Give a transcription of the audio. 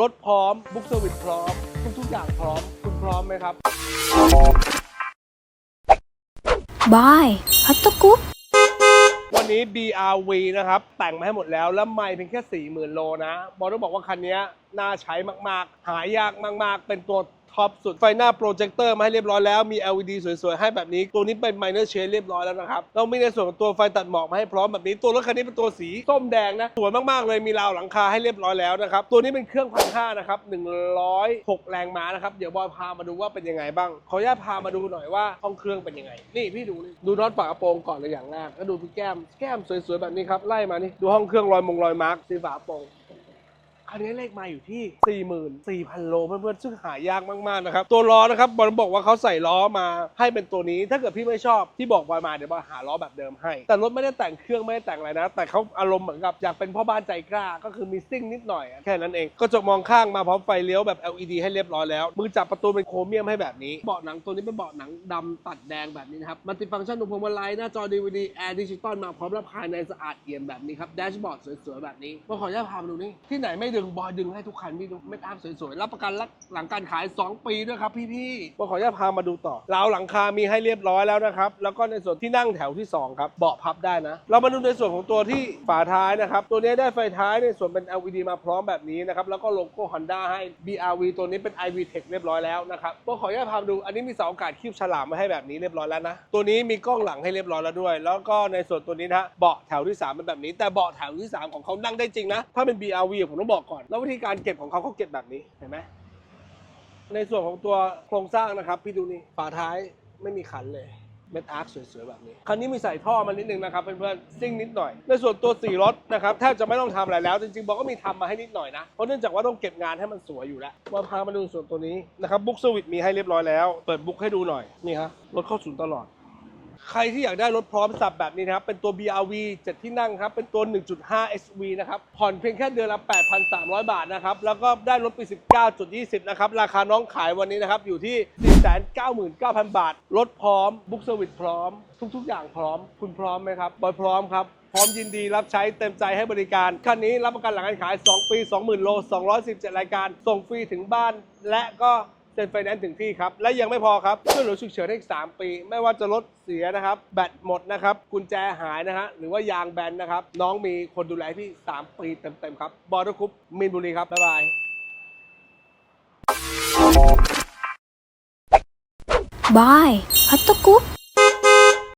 รถพร้อม บุ๊กเซอร์วิสพร้อม ทุกๆอย่างพร้อม คุณพร้อมไหมครับ บายฮัตโตกุ๊ปวันนี้ BRV นะครับ แต่งมาให้หมดแล้ว แล้วไม่เพียงแค่ 40,000 โลนะ บอกต้องบอกว่าคันนี้น่าใช้มาก ๆ หายากมาก ๆ เป็นตัว ท็อปสุดไฟหน้าโปรเจคเตอร์มาให้เรียบร้อยแล้วมี LED สวยๆ ให้แบบนี้ ตัวนี้เป็น minor shade เรียบร้อยแล้วนะครับเรามีในส่วนของตัวไฟตัดหมอกมาให้พร้อมแบบนี้ตัวรถคันนี้เป็นตัวสีส้มแดงนะสวยมากๆเลยมีราวหลังคาให้เรียบร้อยแล้วนะครับตัวนี้เป็นเครื่องพันห้านะครับ106 แรงม้านะครับเดี๋ยวบอยพามาดูว่าเป็นยังไงบ้าง ขออนุญาตพามาดูหน่อยว่าห้องเครื่องเป็นยังไง นี่พี่ดูนี่ดูน็อตฝากระโปรงก่อนเลยอย่างแรกแล้วดูที่แก้มแก้มสวยๆแบบนี้ครับไล่มานี่ดูห้องเครื่องรอยมงรอยมาร์กที่ฝาโปรง คันนี้เลขมาอยู่ที่ 44,000 โลเพื่อนๆซึ่งหายากมากๆนะครับ ตัวล้อนะครับบอลบอกว่าเขาใส่ล้อมาให้เป็นตัวนี้ ถ้าเกิดพี่ไม่ชอบที่บอกบอยมาเดี๋ยวบอยหาล้อแบบเดิมให้ แต่รถไม่ได้แต่งเครื่องไม่ได้แต่งอะไรนะ แต่เขาอารมณ์เหมือนกับอยากเป็นพ่อบ้านใจกล้า ก็คือมีซิ่งนิดหน่อยอะแค่นั้นเองก็จะมองข้างมาพร้อมไฟเลี้ยวแบบ LED ให้เรียบร้อยแล้วมือจับประตูเป็นโครเมียมให้แบบนี้เบาะหนังตัวนี้เป็นเบาะหนังดำตัดแดงแบบนี้นะครับมัลติฟังก์ชันตรงพวงมาลัยหน้าจอ DVD แอร์ดิจิตอลมาพร้อมและภายในสะอาดเอี่ยมแบบนี้ครับแดชบอร์ดสวยๆแบบนี้บอยขออนุญาตพามาดูนี่ที่ไหนไม่ดึึงบอยดึงให้ทุกคันพี่ดูไม่ตามสวยๆรับประกันหลังการขาย 2 ปีด้วยครับพี่ๆบอยขออนุญาตพามาดูต่อราวหลังคามีให้เรียบร้อยแล้วนะครับแล้วก็ในส่วนที่นั่งแถวที่สองครับเบาะพับได้นะ เรามาดูในส่วนของตัวที่ฝาท้ายนะครับ ตัวนี้ได้ไฟท้ายในส่วนเป็น LED มาพร้อมแบบนี้นะครับแล้วก็โลโก้ Honda ให้ BRV ตัวนี้เป็น iV Tech เรียบร้อยแล้วนะครับบอยขออนุญาตพามาดูอันนี้มีเสาอากาศคีบฉลามมาให้แบบนี้เรียบร้อยแล้วนะตัวนี้มีกล้องหลังให้เรียบร้อยแล้วด้วย แล้วก็ในส่วนตัวนี้นะเบาะแถวที่สามเป็นแบบนี้ แต่เบาะแถวที่สามของเขานั่งได้จริงนะถ้าเป็น BRV ผมต้องบอกก่อน แล้ววิธีการเก็บของเขาเขาเก็บแบบนี้เห็นไหมในส่วนของตัวโครงสร้างนะครับพี่ดูนี่ฝาท้ายไม่มีขันเลยเม็ดอาร์คสวยๆแบบนี้ คันนี้มีใส่ท่อมานิดนึงนะครับเพื่อนๆซิ่งนิดหน่อย ในส่วนตัวสีรถนะครับแทบจะไม่ต้องทำอะไรแล้ว จริงๆบอกก็มีทำมาให้นิดหน่อยนะ เพราะเนื่องจากว่าต้องเก็บงานให้มันสวยอยู่แล้วมาพามาดูส่วนตัวนี้นะครับบุ๊กสวิตมีให้เรียบร้อยแล้ว เปิดบุ๊กให้ดูหน่อยนี่ฮะรถเข้าศูนย์ตลอด ใครที่อยากได้รถพร้อมสับแบบนี้นะครับ เป็นตัว BRV 7 ที่นั่งครับ เป็นตัว 1.5 SV นะครับ ผ่อนเพียงแค่เดือนละ 8,300 บาทนะครับ แล้วก็ได้รถปี 19.20 นะครับ ราคาน้องขายวันนี้นะครับ อยู่ที่ 499,000 บาท รถพร้อม บุ๊กเซอร์วิสพร้อม ทุก ๆ อย่างพร้อม คุณพร้อมไหมครับ บอยพร้อมครับพร้อมยินดีรับใช้เต็มใจให้บริการ คันนี้รับประกันหลังการขาย 2 ปี 20,000 โล 217 รายการ ส่งฟรีถึงบ้าน และก็ เซ็นไฟแนนซ์ถึงที่ครับ และยังไม่พอครับช่วยเหลือฉุกเฉินให้อีก 3 ปี ไม่ว่าจะรถเสียนะครับ แบตหมดนะครับ กุญแจหายนะฮะ หรือว่ายางแบนนะครับ น้องมีคนดูแลพี่ 3 ปีเต็มๆครับ บอร์ดคุปมินบุรีครับ บ๊ายบาย บายฮัตโตกุ๊ป